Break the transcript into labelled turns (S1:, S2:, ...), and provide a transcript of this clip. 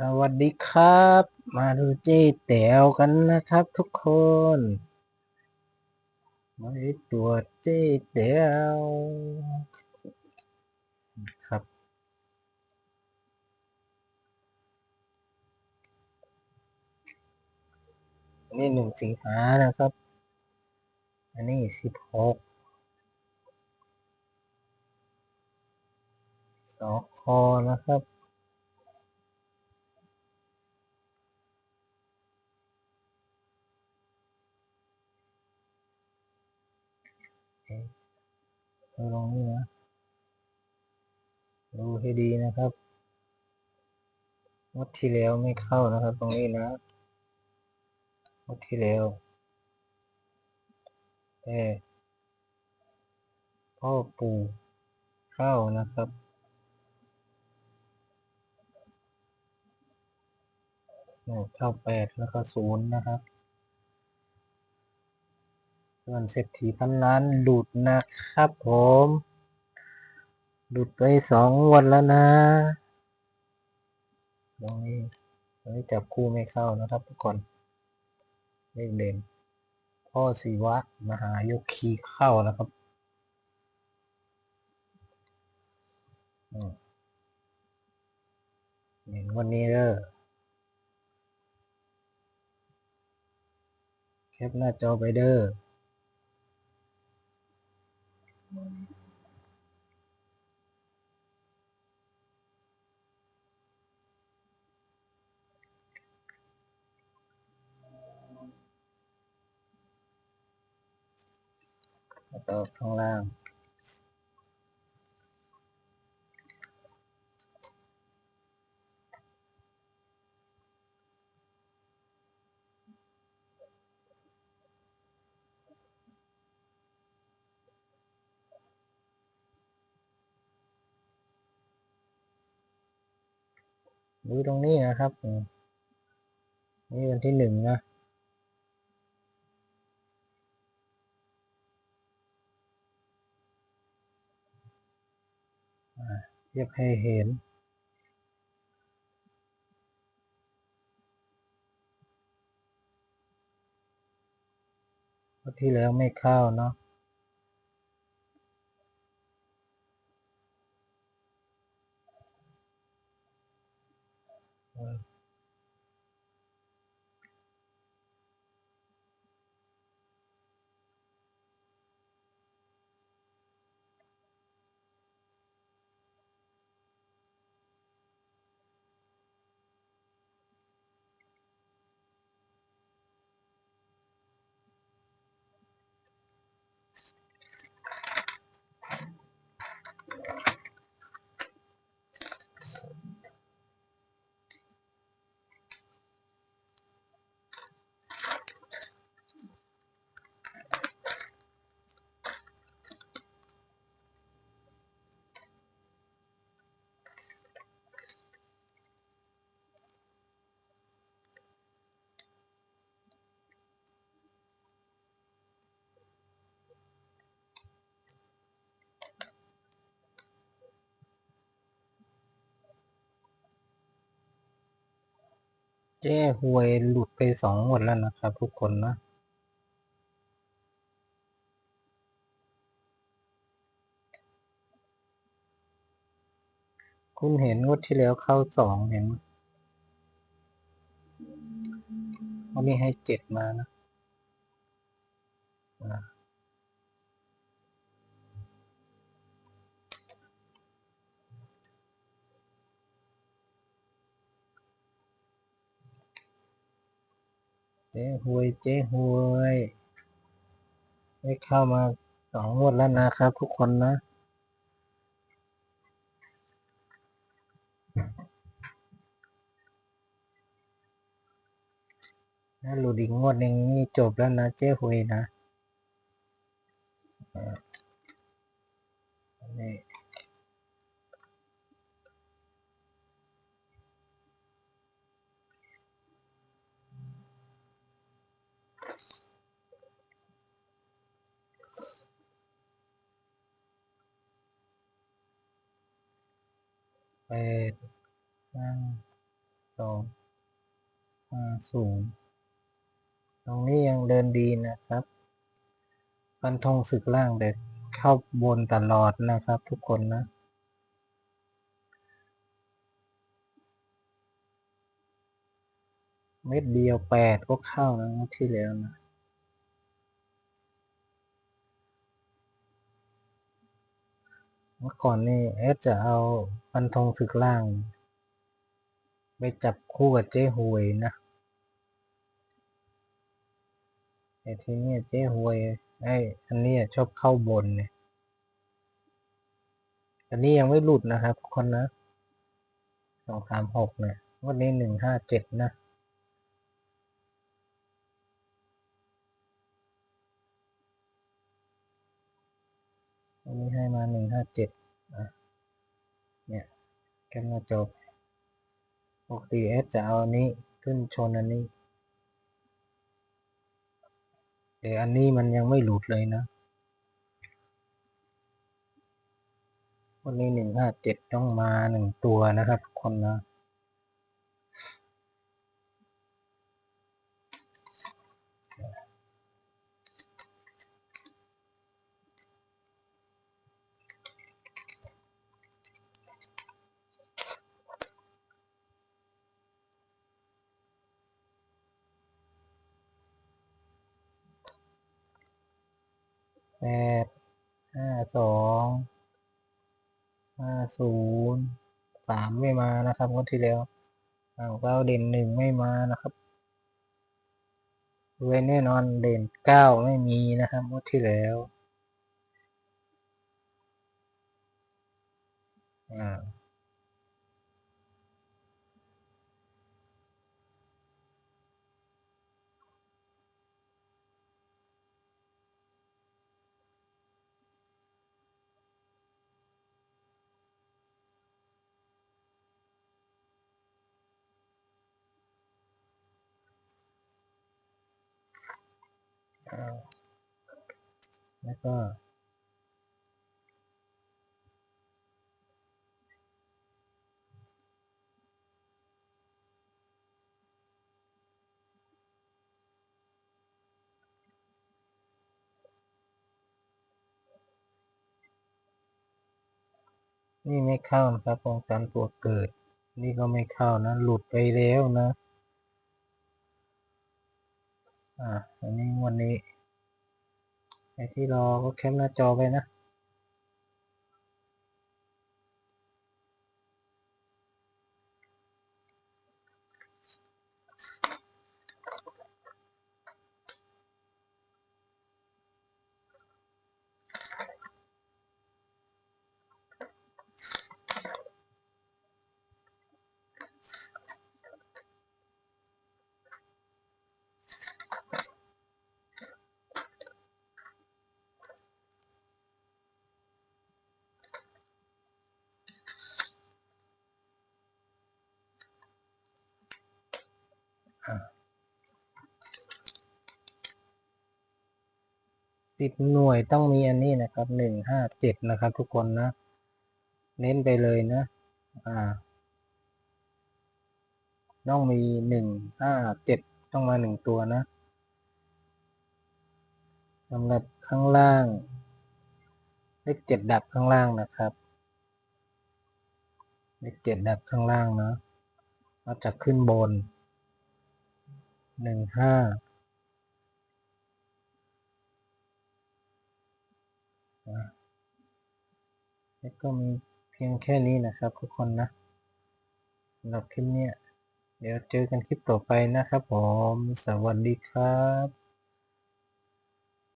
S1: สวัสดีครับ มาดูเจ๊แต๋วกันนะครับทุกคนมาดูตัวเจ๊แต๋วครับ นี่หนึ่งสิงหานะครับ อันนี้สิบหกสอคอนะครับ ดูตรงนี้นะ ดูให้ดีนะครับวัดที่แล้วไม่เข้านะครับ ตรงนี้นะวัดที่แล้วแต่พ่อปู่เข้านะครับเข้าแปดแล้วก็ศูนย์นะครับ ส่วนเศรษฐีพันล้านหลุดนะครับผม หลุดไปสองวันแล้วนะตรงนี้ตรงนี้จับคู่ไม่เข้านะครับทุกคนเลขเด่นพ่อศิวะ มหายกคีเข้านะครับเห็นวันนี้เด้อแคปหน้าจอไปเด้อ แล้วก็ข้างล่าง ดูตรงนี้นะครับ นี่วันที่หนึ่งนะเทียบให้เห็นวันที่แล้วไม่เข้าเนาะ เจ้หวยหลุดไปสองงวดแล้วนะครับทุกคนนะ คุณเห็นงวดที่แล้วเข้าสองเห็นวันนี้ให้เจ็ดมานะ จ๊หวยเจ๊หวยได้เข้ามาสองงวดแล้วนะครับ ทุกคนนะ ถ้าหลุดอีกงวดหนึ่งนี่จบแล้วนะเจ๊หวยนะนี่ แปดห้าสองห้าศูนย์ตรงนี้ยังเดินดีนะครับฟันธงศึกล่างแต่เข้าบนตลอดนะครับทุกคนนะเม็ดเดียวแปดก็เข้านะงวที่แล้วนะ เมื่อก่อนนี่เอสจะเอาฟันธงศึกล่าง ไปจับคู่กับเจ๊หวยนะ แต่ทีนี้เจ๊หวยไอ้อันนี้ชอบเข้าบนเนี่ย อันนี้ยังไม่หลุดนะครับทุกคนนะสองสามหกเนี่ยวันนี้หนึ่งห้าเจ็ดนะ นี้ให้มาหนึ่งห้าเจ็ดอะเนี่ยแคปหน้าจบปกติเอสจะเอาอันนี้ขึ้นชนอันนี้แต่อันนี้มันยังไม่หลุดเลยนะ วันนี้หนึ่งห้าเจ็ดต้องมาหนึ่งตัวนะครับทุกคนนะ ปดห้าสองห้าศูนย์สามไม่มานะครับงวดที่แล้วอ้าวเก้าเด่นหนึ่งไม่มานะครับเว้นแน่นอนเด่นเก้าไม่มีนะครับงวดที่แล้วอ่า แล้วก็นี่ไม่เข้านะครับป้องกันตัวเกิด นี่ก็ไม่เข้านะ หลุดไปแล้วนะ อ่าอันนี้วันนี้ไอที่รอก็แคปหน้าจอไปนะ สิบหน่วยต้องมีอันนี้นะครับหนึ่งห้าเจ็ดนะครับ ทุกคนนะ เน้นไปเลยนะ อ่า ต้องมีหนึ่งห้าเจ็ดต้องมาหนึ่งตัวนะสำหรับข้างล่าง เลขเจ็ดดับข้างล่างนะครับ เลขเจ็ดดับข้างล่างเนาะเราจะขึ้นบน หนึ่งห้าแล้วก็มีเพียงแค่นี้นะครับทุกคนนะสำหรับคลิปเนี้ยเดี๋ยวเจอกันคลิปต่อไปนะครับผม สวัสดีครับ